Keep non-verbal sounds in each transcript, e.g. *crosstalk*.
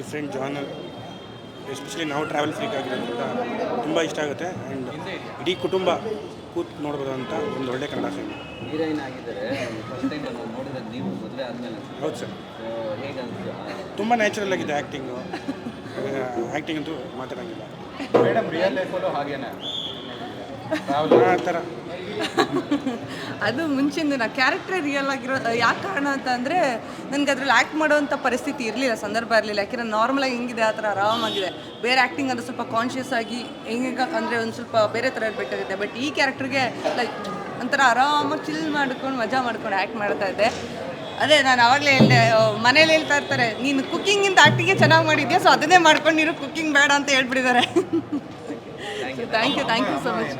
Different genre especially ನಾವು travel freak ಆಗಿರೋದ್ರಿಂದ ತುಂಬ ಇಷ್ಟ ಆಗುತ್ತೆ. ಆ್ಯಂಡ್ ಇಡೀ ಕುಟುಂಬ ಕೂತ್ ನೋಡ್ಬೋದು ಅಂತ ಒಂದು ಒಳ್ಳೆ ಕನ್ನಡ ಫಿಲ್ಮ್ ಹೀರೋಯಿನ್ ಆಗಿದ್ದಾರೆ. ಫಸ್ಟ್ ಟೈಮ್ ನೋಡಿದ ನೀವು ಮದುವೆ ಆದಮೇಲೆ. ಹೌದು ಸರ್. ತುಂಬ ನ್ಯಾಚುರಲ್ ಆಗಿದೆ ಆ್ಯಕ್ಟಿಂಗು ಆ್ಯಕ್ಟಿಂಗ್ *laughs* ಅಂತೂ ಮಾತಾಡೋಂಗಿಲ್ಲ. ಮೇಡಮ್ ರಿಯಲ್ ಲೈಫಲ್ಲೂ ಹಾಗೇನೆ. ಆ ಥರ. *laughs* ಅದು ಮುಂಚಿಂದ ನಾ ಕ್ಯಾರೆಕ್ಟ್ರೇ ರಿಯಲ್ ಆಗಿರೋ ಯಾಕೆ ಕಾರಣ ಅಂತ ಅಂದರೆ ನನಗೆ ಅದ್ರಲ್ಲಿ ಆ್ಯಕ್ಟ್ ಮಾಡೋವಂಥ ಪರಿಸ್ಥಿತಿ ಇರಲಿಲ್ಲ ಸಂದರ್ಭ ಇರಲಿಲ್ಲ. ಯಾಕೆಂದರೆ ನಾರ್ಮಲಾಗಿ ಹೆಂಗಿದೆ ಆ ಥರ ಆರಾಮಾಗಿದೆ ಬೇರೆ ಆ್ಯಕ್ಟಿಂಗ್ ಅಂದರೆ ಸ್ವಲ್ಪ ಕಾನ್ಷಿಯಸ್ ಆಗಿ ಹೆಂಗೆ ಅಂದರೆ ಒಂದು ಸ್ವಲ್ಪ ಬೇರೆ ಥರ ಇರಬೇಕಾಗುತ್ತೆ. ಬಟ್ ಈ ಕ್ಯಾರೆಕ್ಟ್ರಿಗೆ ಲೈಕ್ ಒಂಥರ ಆರಾಮಾಗಿ ಚಿಲ್ ಮಾಡ್ಕೊಂಡು ಮಜಾ ಮಾಡ್ಕೊಂಡು ಆ್ಯಕ್ಟ್ ಮಾಡ್ತಾ ಇದ್ದೆ. ಅದೇ ನಾನು ಆವಾಗಲೇ ಹೇಳಿದೆ ಮನೇಲಿ ಹೇಳ್ತಾ ಇರ್ತಾರೆ ನೀನು ಕುಕ್ಕಿಂಗಿಂದ ಆ್ಯಕ್ಟಿಂಗೇ ಚೆನ್ನಾಗಿ ಮಾಡಿದ್ಯಾ? ಸೊ ಅದನ್ನೇ ಮಾಡ್ಕೊಂಡು ನೀನು ಕುಕ್ಕಿಂಗ್ ಬೇಡ ಅಂತ ಹೇಳ್ಬಿಟ್ಟಿದ್ದಾರೆ. Thank you thank you so much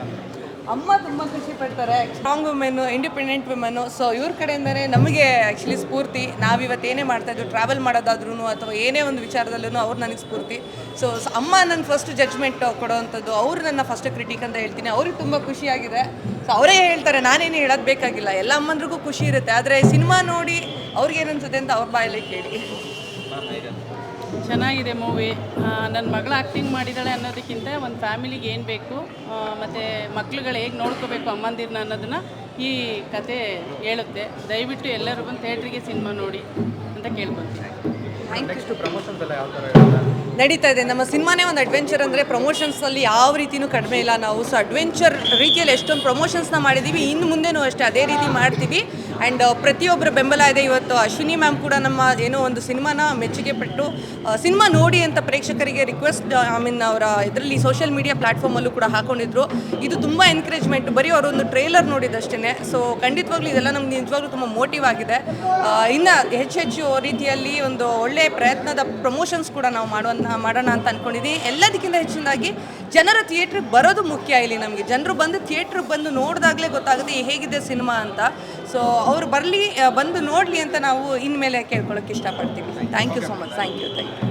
ಅಮ್ಮ ತುಂಬ ಖುಷಿ ಪಡ್ತಾರೆ. Strong women independent women so ಇವ್ರ ಕಡೆಯಿಂದನೇ ನಮಗೆ ಆ್ಯಕ್ಚುಲಿ ಸ್ಫೂರ್ತಿ. ನಾವಿವತ್ತು ಏನೇ ಮಾಡ್ತಾ ಇದ್ವಿ ಟ್ರಾವೆಲ್ ಮಾಡೋದಾದ್ರೂ ಅಥವಾ ಏನೇ ಒಂದು ವಿಚಾರದಲ್ಲೂ ಅವ್ರು ನನಗೆ ಸ್ಫೂರ್ತಿ. ಸೊ ಅಮ್ಮ ನನ್ನ ಫಸ್ಟ್ ಜಡ್ಜ್ಮೆಂಟ್ ಕೊಡೋವಂಥದ್ದು ಅವರು ನನ್ನ ಫಸ್ಟ್ ಕ್ರಿಟಿಕ್ ಅಂತ ಹೇಳ್ತೀನಿ. ಅವ್ರಿಗೆ ತುಂಬ ಖುಷಿಯಾಗಿದೆ. ಸೊ ಅವರೇ ಹೇಳ್ತಾರೆ ನಾನೇನು ಹೇಳೋದು ಬೇಕಾಗಿಲ್ಲ. ಎಲ್ಲ ಅಮ್ಮಂದ್ರಿಗೂ ಖುಷಿ ಇರುತ್ತೆ. ಆದರೆ ಸಿನಿಮಾ ನೋಡಿ ಅವ್ರಿಗೇನು ಏನನ್ಸುತ್ತೆ ಅಂತ ಅವ್ರ ಬಾಯಲ್ಲಿ ಕೇಳಿ. ಚೆನ್ನಾಗಿದೆ ಮೂವಿ. ನನ್ನ ಮಗಳು ಆ್ಯಕ್ಟಿಂಗ್ ಮಾಡಿದ್ದಾಳೆ ಅನ್ನೋದಕ್ಕಿಂತ ಒಂದು ಫ್ಯಾಮಿಲಿಗೆ ಏನು ಬೇಕು ಮತ್ತು ಮಕ್ಳುಗಳು ಹೇಗೆ ನೋಡ್ಕೋಬೇಕು ಅಮ್ಮಂದಿರನ್ನ ಅನ್ನೋದನ್ನ ಈ ಕತೆ ಹೇಳುತ್ತೆ. ದಯವಿಟ್ಟು ಎಲ್ಲರೂ ಬಂದು ಥಿಯೇಟ್ರಿಗೆ ಸಿನಿಮಾ ನೋಡಿ ಅಂತ ಕೇಳ್ಕೊತೀನಿ ನಡೀತಾ ಇದೆ. ನಮ್ಮ ಸಿನಿಮಾನೇ ಒಂದು ಅಡ್ವೆಂಚರ್ ಅಂದರೆ ಪ್ರಮೋಷನ್ಸ್ನಲ್ಲಿ ಯಾವ ರೀತಿನೂ ಕಡಿಮೆ ಇಲ್ಲ ನಾವು. ಸೊ ಅಡ್ವೆಂಚರ್ ರೀತಿಯಲ್ಲಿ ಎಷ್ಟೊಂದು ಪ್ರಮೋಷನ್ಸ್ನ ಮಾಡಿದ್ದೀವಿ ಇನ್ನು ಮುಂದೆನೂ ಅಷ್ಟೇ ಅದೇ ರೀತಿ ಮಾಡ್ತೀವಿ. ಆ್ಯಂಡ್ ಪ್ರತಿಯೊಬ್ಬರ ಬೆಂಬಲ ಇದೆ. ಇವತ್ತು ಅಶ್ವಿನಿ ಮ್ಯಾಮ್ ಕೂಡ ನಮ್ಮ ಏನೋ ಒಂದು ಸಿನಿಮಾನ ಮೆಚ್ಚುಗೆ ಪಟ್ಟು ಸಿನಿಮಾ ನೋಡಿ ಅಂತ ಪ್ರೇಕ್ಷಕರಿಗೆ ರಿಕ್ವೆಸ್ಟ್ ಐ ಮೀನ್ ಅವರ ಇದರಲ್ಲಿ ಸೋಷಿಯಲ್ ಮೀಡಿಯಾ ಪ್ಲ್ಯಾಟ್ಫಾರ್ಮಲ್ಲೂ ಕೂಡ ಹಾಕೊಂಡಿದ್ರು. ಇದು ತುಂಬ ಎನ್ಕರೇಜ್ಮೆಂಟ್ ಬರೀ ಅವರೊಂದು ಟ್ರೇಲರ್ ನೋಡಿದಷ್ಟೇ ಸೊ ಖಂಡಿತವಾಗ್ಲೂ ಇದೆಲ್ಲ ನಮ್ಗೆ ನಿಜವಾಗ್ಲೂ ತುಂಬ ಮೋಟಿವ್ ಆಗಿದೆ. ಇನ್ನು ಹೆಚ್ಚು ಹೆಚ್ಚು ರೀತಿಯಲ್ಲಿ ಒಂದು ಒಳ್ಳೆಯ ಪ್ರಯತ್ನದ ಪ್ರಮೋಷನ್ಸ್ ಕೂಡ ನಾವು ಮಾಡೋಣ ಮಾಡೋಣ ಅಂತ ಅಂದ್ಕೊಂಡಿದ್ದೀವಿ ಎಲ್ಲದಕ್ಕಿಂತ ಹೆಚ್ಚಿನದಾಗಿ ಜನರ ಥಿಯೇಟ್ರಿಗೆ ಬರೋದು ಮುಖ್ಯ ಇಲ್ಲಿ ನಮಗೆ. ಜನರು ಬಂದು ಥಿಯೇಟ್ರಿಗೆ ಬಂದು ನೋಡಿದಾಗಲೇ ಗೊತ್ತಾಗುತ್ತೆ ಹೇಗಿದೆ ಸಿನಿಮಾ ಅಂತ. ಸೊ ಅವರು ಬರಲಿ, ಬಂದು ನೋಡಲಿ ಅಂತ ನಾವು ಇನ್ಮೇಲೆ ಕೇಳ್ಕೊಳ್ಳೋಕೆ ಇಷ್ಟಪಡ್ತೀವಿ. Thank you so much thank you thank you